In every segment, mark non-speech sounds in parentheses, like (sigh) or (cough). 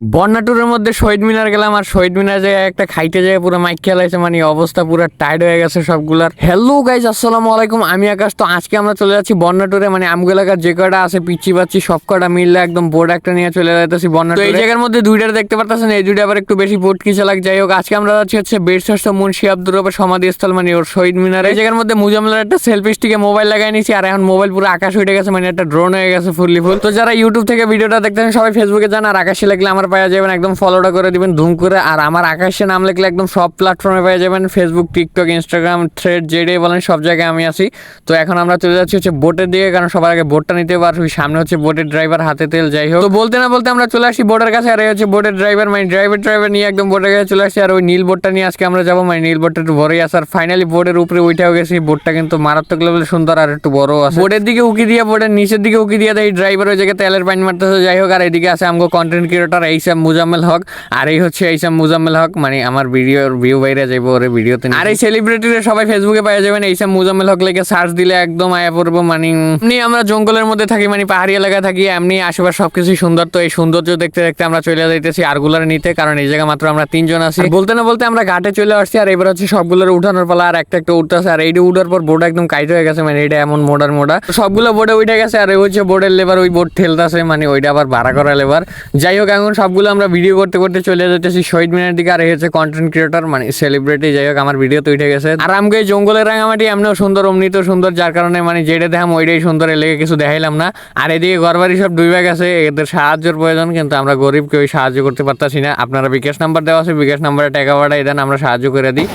বন্যা ট্যুরের মধ্যে শহীদ মিনার গেলাম আর শহীদ মিনার জায়গায় একটা খাইতে যায় পুরো মাইক খেলাইছে মানে অবস্থা পুরো টাইট হয়ে গেছে সবগুলার। হ্যালো গাইজ আসসালামু আলাইকুম আমি আকাশ। তো আজকে আমরা চলে যাচ্ছি বন্যা ট্যুরে মানে আমগো এলাকার যে কটা আছে পিচ্ছি পাচ্ছি সব কটা মিললে একদম বোর্ড একটা নিয়ে চলে যাইতেছি বন্যা এই জায়গার মধ্যে দুইটা দেখতে পারতেছেন এই দুইটা আবার একটু বেশি বোর্ড কিছু লাগ যাই হোক আজকে আমরা যাচ্ছি হচ্ছে বেরশ্রেষ্ঠ মুন্সি আব্দুর রবের সমাধিস্থল মানে ওর শহীদ মিনার। এই জায়গার মধ্যে মুজামলার একটা সেলফি স্টিকে মোবাইল লাগাই নিয়েছি আর এখন মোবাইল পুরো আকাশ উঠে গেছে মানে একটা ড্রোন হয়ে গেছে ফুললি ফুল তো যারা ইউটিউব থেকে ভিডিওটা দেখতেছেন সবাই ফেসবুকে যান আর আকাশে লাগলে আমার পাওয়া যাবেন, একদম ফলোটা করে দিবেন, ধুম করে। আর আমার আকাশে নাম লিখলে একদম সব প্ল্যাটফর্মে পেয়ে যাবেন ফেসবুক টিকটক ইনস্টাগ্রাম থ্রেড যেটাই বলেন, সব জায়গায় আমি আছি। তো এখন আমরা চলে যাচ্ছি হচ্ছে বোটের দিকে, কারণ সবার আগে বোটটা নিতে পারব সামনে হচ্ছে বোটের ড্রাইভার হাতে তেল, যাই হোক। তো বলতে না বলতে আমরা চলে আসি বোটের কাছে, আর এই হচ্ছে বোটের ড্রাইভার মানে ড্রাইভার ড্রাইভার নিয়ে একদম বোটের কাছে চলে আসি আর ওই নীল বোটটা নিয়ে আজকে আমরা যাব মানে নীল বোটটা একটু আছে। আর ফাইনালি বোর্ডের উপরে উঠেও গেছি বোটটা কিন্তু মারাত্মক লেভেল সুন্দর আর একটু বড় আছে। বোর্ডের দিকে উকি দিয়ে বোর্ডের নিচের দিকে উকি দিয়ে দেয় ড্রাইভার ওই জায়গায় তেলের পানি মারতেছে, যাই হোক, আর এদিকে আছে আমগো কন্টেন্ট ক্রিয়েটর এইসব মুজাম্মেল হক আর এই হচ্ছে এইসব মুজাম্মেল হক মানে আমার ভিডিওর ভিউ বাইরে যাইবো ওরে ভিডিওতে আর এই সেলিব্রিটিরা সবাই ফেসবুকে পাওয়া যাবেন এইসব মুজাম্মেল হক লেগে সার্চ দিলে একদম আয়া পড়ব মানে এমনি আমরা জঙ্গলের মধ্যে থাকি মানে পাহাড়ি এলাকায় থাকি এমনি আশেপাশে সবকিছু সুন্দর। তো এই সৌন্দর্য দেখতে দেখতে আমরা চলে যাইতেছি আরগুলার নিতে কারণ এই জায়গা মাত্র আমরা তিনজন আছি। বলতে না বলতে আমরা ঘাটে চলে আসছি আর এবার হচ্ছে সবগুলোর উঠানোর পালা আর একটা একটা উঠতেছে আর এইটা উঠার পর বোর্ড একদম কাইট হয়ে গেছে মানে এটা এমন মোডার মোডা সবগুলো বোর্ডে উঠে গেছে আর এই হচ্ছে বোর্ডের লেবার ওই বোর্ড ঠেলতেছে মানে ওইটা আবার ভাড়া করা লেবার যাই হোক এখন সবগুলো আমরা ভিডিও করতে করতে চলে যেতেছি শহীদ মিনার দিকে আর হচ্ছে কন্টেন্ট ক্রিয়েটর মানে সেলিব্রিটি যাই হোক, আমার ভিডিও তো উঠে গেছে। আর আমাকে জঙ্গলের রাঙামাটি এমনিও সুন্দর, অমনিত সুন্দর, যার কারণে মানে যেটা দেখাম ওইটাই সুন্দর লেগে কিছু দেখাইলাম না। আর এদিকে ঘরবাড়ি সব ডুবে গেছে এদের সাহায্যের প্রয়োজন, কিন্তু আমরা গরিব কেউ সাহায্য করতে পারতাছি না। আপনারা বিকাশ নাম্বার দেওয়া আছে, বিকাশ নাম্বারে টাকা পাঠাই দেন, আমরা সাহায্য করে দিই।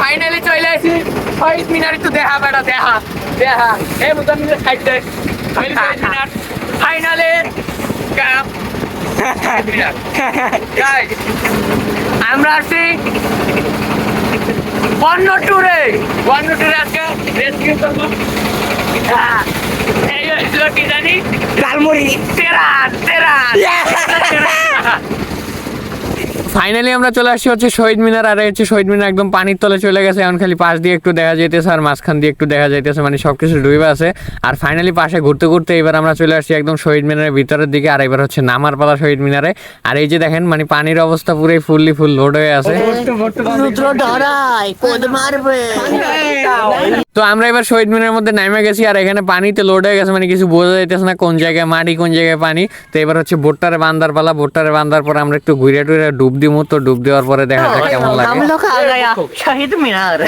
ফাইনালি চলে আসি। মিনার একটু দেখা দেখা দেখা। দেখ মিনার। (laughs) আমরা আছি বন্য ট্যুরে। বন্য ট্যুরে আজকে রেস্কিউ করব। হ্যাঁ, এই হয়েছিল কি জানি? লালমুড়ি তেরা তেরান। (laughs) ফাইনালি আমরা চলে আসছি হচ্ছে শহীদ মিনার আর হচ্ছে শহীদ মিনার একদম পানির তলে চলে গেছে এখন খালি পাশ দিয়ে একটু দেখা যাইতেছে আর মাঝখান দিয়ে একটু দেখা যাইতেছে মানে সবকিছু ডুবে আছে আর ফাইনালি পাশে ঘুরতে ঘুরতে এবার আমরা চলে আসছি একদম শহীদ মিনারের ভিতরের দিকে আর এবার হচ্ছে নামার পালা শহীদ মিনারে আর এই যে দেখেন মানে পানির অবস্থা পুরোই ফুললি ফুল লোড হয়ে আছে তো আমরা এবার শহীদ মিনারের মধ্যে নেমে গেছি আর এখানে পানিতে লোড হয়ে গেছে মানে কিছু বোঝা যাইতেছে না কোন জায়গায় মাটি কোন জায়গায় পানি। তো এবার হচ্ছে বোটটারে বান্দার পালা বোটটারে বান্দার পরে আমরা একটু ঘুরে টুরে ডুব দিব তো ডুব দেওয়ার পরে দেখা যাক কেমন লাগে। শহীদ মিনার।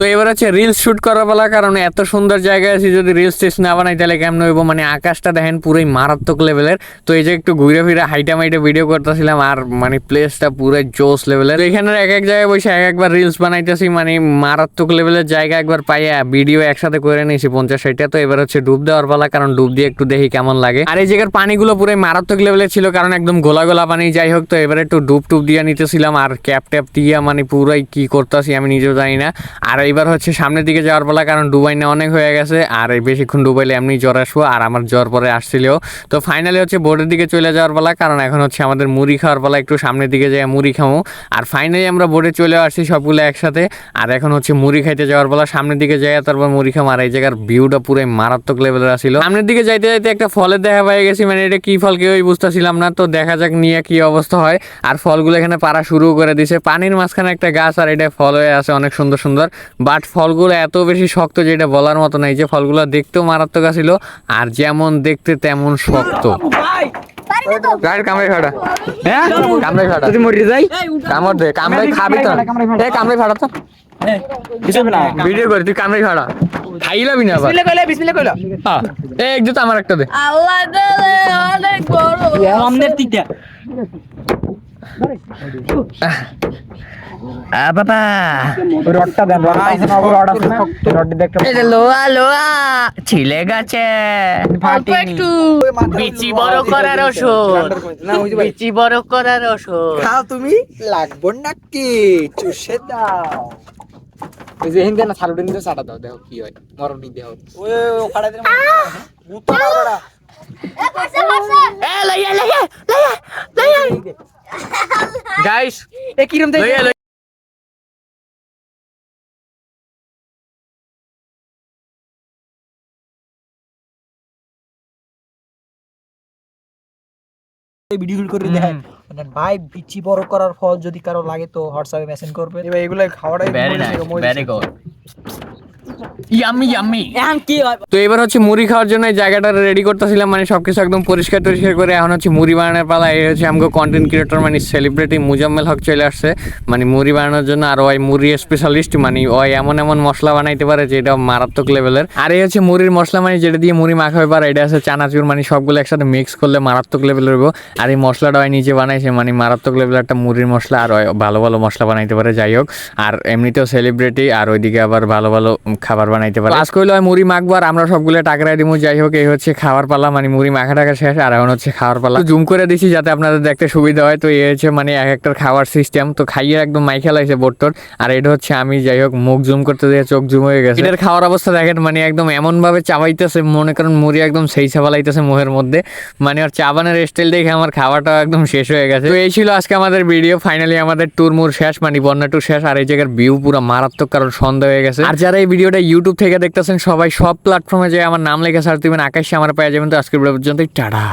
তো এবার হচ্ছে রিলস শুট করা বলা কারণ এত সুন্দর জায়গায় আছি যদি রিলস টিলস না বানাই তাহলে কেমন হইব? মানে আকাশটা দেখেন পুরোই মারাত্মক লেভেলের তো এই যে একটু ঘুরে ফিরে হাইটা মাইটে ভিডিও করতেছিলাম আর মানে প্লেসটা পুরো জোস লেভেলের এখানে এক এক জায়গায় বসে এক একবার রিলস বানাইতেছি মানে মারাত্মক লেভেলের জায়গা একবার পাইয়া ভিডিও একসাথে করে নিয়েছি, পঞ্চাশ ষাটটা। তো এবার হচ্ছে ডুব দেওয়ার পালা, কারণ ডুব দিয়ে একটু দেখি কেমন লাগে। আর এই জায়গার পানিগুলো পুরো মারাত্মক লেভেলের ছিল, কারণ একদম গোলা গোলা পানি। যাই হোক, তো এবার একটু ডুব টুব দিয়ে নিতেছিলাম, আর ক্যাপ ট্যাপ দিয়া মানে পুরাই কি করতেছি আমি নিজেও জানি না। আর এবার হচ্ছে সামনের দিকে যাওয়ার পালা, কারণ ডুবাই না অনেক হয়ে গেছে। আর এই বেশিক্ষণ ডুবাইলে এমনি জ্বর আসব, আর আমার জ্বর পরে আসছিলও। তো ফাইনালি হচ্ছে বোর্ডের দিকে চলে যাওয়ার পালা, কারণ এখন হচ্ছে আমাদের মুড়ি খাওয়ার পালা, একটু সামনের দিকে যাই মুড়ি খামো। আর ফাইনালি আমরা বোর্ডে চলে আসছি সবগুলো একসাথে। আর এখন হচ্ছে মুড়ি খাইতে যাওয়ার পালা সামনের দিকে যাই তারপর মুড়ি খাম আর এই জায়গার ভিউটা পুরো মারাত্মক লেভেলের আসছিল সামনের দিকে যাইতে যাইতে একটা ফলের দেখা পাই গেছি মানে এটা কি ফল কেউই বুঝতেছিলাম না। তো দেখা যাক নিয়ে কি অবস্থা হয়। আর ফলগুলো এখানে পারা শুরু করে দিছে। পানির মাঝখানে একটা গাছ আর এটা ফল হয়ে আছে অনেক সুন্দর সুন্দর। বাট ফলগুলো এত বেশি শক্ত যেটা বলার মতো নাই যে ফলগুলো দেখতেও মারাত্মক ছিল আর যেমন দেখতে তেমন শক্ত। গাড়ির কামড়ে ফাটা। হ্যাঁ? কামড়ে ফাটা। যদি মরে যাই? কামড় দে কামড়ে খাবি তো। এ কামড়ে ফাটা তো। ভিডিও করে তুই কামড়ে ফাটা। খাইলাবি না বিসমিল্লাহ কইলা বিসমিল্লাহ কইলা। হ্যাঁ এ একজুত আমার একটা দে। আল্লাহ দে অনেক বড় আমনের আ বাবা। রডটা দেন রডটি লোয়া লোয়া। ছিলে গেছে। একটু। বিচি বড় করার ওষুধ। বিচি বড় করার ওষুধ। খাও তুমি। লাগবো নাকি? চুষে দাও। ওই যে হিন্দে না সারুদিন দিয়ে সাটা দাও দেখো কি হয়। মরণি দেহ। ওই ওখানে মুতো মারবড়া এ লইয়া লইয়া লইয়া লইয়া। গাইস এ কিরম দেখে করে মানে ভাই বিচি বড় করার ফল যদি কারও লাগে তো হোয়াটসঅ্যাপে মেসেজ করবে। এবার এগুলো খাওয়াটাই very nice very good yummy yummy তো এবার হচ্ছে মুড়ি খাওয়ার জন্য এই জায়গাটা রেডি করতেছিলাম মানে সবকিছু একদম পরিষ্কার টরিষ্কার করে এখন হচ্ছে মুড়ি বানানোর পালা। এই হচ্ছে আমাকে কন্টেন্ট ক্রিয়েটর মানে সেলিব্রিটি মুজাম্মেল হক চলে আসছে। মানে মুড়ি বানানোর জন্য আর ওই মুড়ি স্পেশালিস্ট মানে ওই এমন এমন মশলা বানাইতে পারে যেটা মারাত্মক লেভেলের আর এই হচ্ছে মুড়ির মশলা মানে যেটা দিয়ে মুড়ি মাখা হয় পারে এটা আছে চানাচুর মানে সবগুলো একসাথে মিক্স করলে মারাত্মক লেভেলের হইব। আর এই মশলাটা ওই নিজে বানাইছে মানে মারাত্মক লেভেলের একটা মুড়ির মশলা আর ভালো ভালো মশলা বানাইতে পারে যাই হোক। আর এমনিতেও সেলিব্রিটি আর ওইদিকে আবার ভালো ভালো খাবার বানাইতে পারে। আজকে ওই মুড়ি মাখবো আর আমরা সবগুলো টাকরাই দিব যাই হোক এই হচ্ছে খাবার পালা মানে মুড়ি মাখা টাকা শেষ আর এখন হচ্ছে খাওয়ার পালা। জুম করে দিছি যাতে আপনাদের দেখতে সুবিধা হয় তো এই হচ্ছে মানে এক একটা খাওয়ার সিস্টেম তো খাইয়ে একদম মাইখা লাগছে বোটটোর আর এটা হচ্ছে আমি যাই হোক মুখ জুম করতে দিয়ে চোখ জুম হয়ে গেছে। এটার খাওয়ার অবস্থা দেখেন মানে একদম এমন ভাবে চাবাইতেছে মনে করেন মুড়ি একদম সেই চাবালাইতেছে মুখের মধ্যে। মানে ওর চাবানের স্টাইল দেখে আমার খাওয়াটা একদম শেষ হয়ে গেছে। তো এই ছিল আজকে আমাদের ভিডিও ফাইনালি আমাদের ট্যুর মুর শেষ মানে বন্যা ট্যুর শেষ আর এই জায়গার ভিউ পুরো মারাত্মক কারণ সন্ধ্যা হয়ে গেছে। আর যারা এই ভিডিওটা ইউটিউব থেকে দেখতেছেন সবাই সব প্ল্যাটফর্মে যে আমার নাম লেখা সার্চ দিবেন আকাশে আমার পায়ে যাবেন। তো আজকের পর্যন্তই, টাটা।